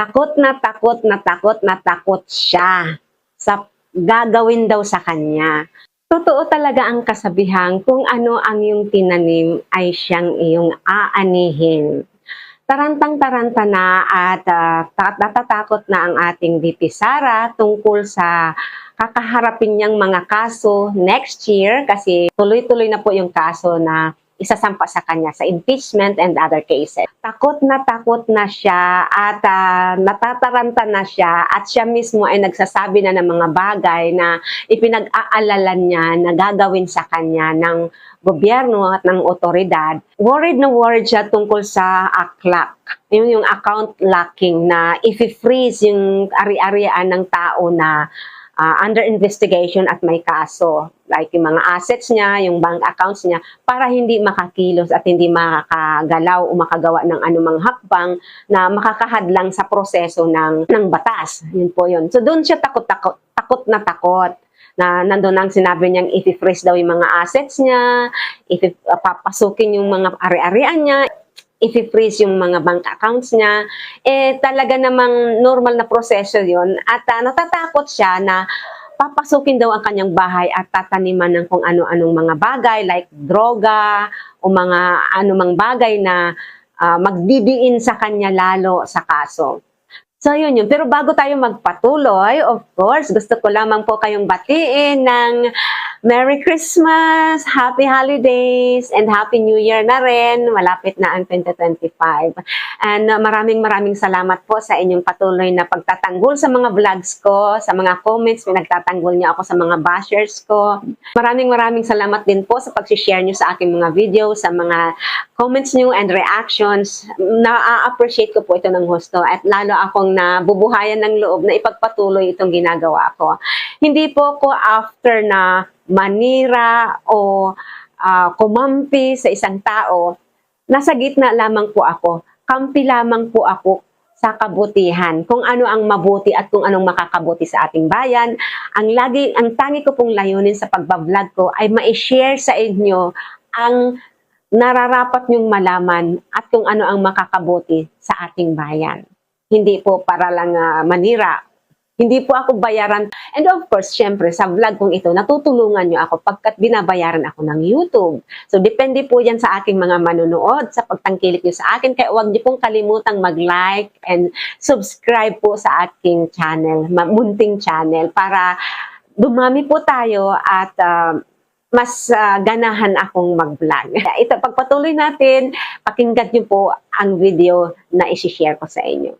takot na takot na takot na takot siya sa gagawin daw sa kanya. Totoo talaga ang kasabihan kung ano ang iyong tinanim ay siyang iyong aanihin. Tarantang-taranta na at natatakot na ang ating VP Sara tungkol sa kakaharapin niyang mga kaso next year kasi tuloy-tuloy na po yung kaso na isasampa sa kanya sa impeachment and other cases. Takot na takot na siya at ah, natataranta na siya at siya mismo ay nagsasabi na ng mga bagay na ipinag-aalala niya na gagawin sa kanya ng gobyerno at ng otoridad. Worried na worried siya tungkol sa aklak. Yung, yung account locking na if-freeze yung ari-arian ng tao na ah, under investigation at may kaso. Like yung mga assets niya, yung bank accounts niya, para hindi makakilos at hindi makakagalaw o makagawa ng anumang hakbang na makakahadlang sa proseso ng, ng batas. Yun po yun. So doon siya takot-takot, takot na takot na nandun ang sinabi niyang i-freeze daw yung mga assets niya, if papasukin yung mga ari-arian niya, i-freeze yung mga bank accounts niya, eh talaga namang normal na proseso yon at ah, natatakot siya na papasukin daw ang kanyang bahay at tataniman ng kung ano-anong mga bagay like droga o mga anumang bagay na ah, magdidiin sa kanya lalo sa kaso. So yun yun. Pero bago tayo magpatuloy, of course, gusto ko lamang po kayong batiin ng Merry Christmas, Happy Holidays, and Happy New Year na rin. Malapit na ang 2025. And uh, maraming maraming salamat po sa inyong patuloy na pagtatanggol sa mga vlogs ko, sa mga comments, pinagtatanggol niyo ako sa mga bashers ko. Maraming maraming salamat din po sa pag-share niyo sa aking mga video, sa mga comments niyo and reactions. Na-appreciate ko po ito ng husto at lalo akong nabubuhayan ng loob na ipagpatuloy itong ginagawa ko. Hindi po ko after na manira o ah, kumampi sa isang tao, nasa gitna lamang po ako. Kampi lamang po ako sa kabutihan, kung ano ang mabuti at kung anong makakabuti sa ating bayan. Ang lagi ang tangi ko pong layunin sa pagbablog ko ay ma-share sa inyo ang nararapat niyong malaman at kung ano ang makakabuti sa ating bayan. Hindi po para lang ah, manira. Hindi po ako bayaran. And of course, syempre, sa vlog kong ito, natutulungan niyo ako pagkat binabayaran ako ng YouTube. So, depende po yan sa aking mga manunood, sa pagtangkilik niyo sa akin. Kaya huwag niyo pong kalimutang mag-like and subscribe po sa aking channel, munting channel, para dumami po tayo at ah, mas ah, ganahan akong mag-vlog. Ito, pagpatuloy natin, pakinggan niyo po ang video na isi-share ko sa inyo.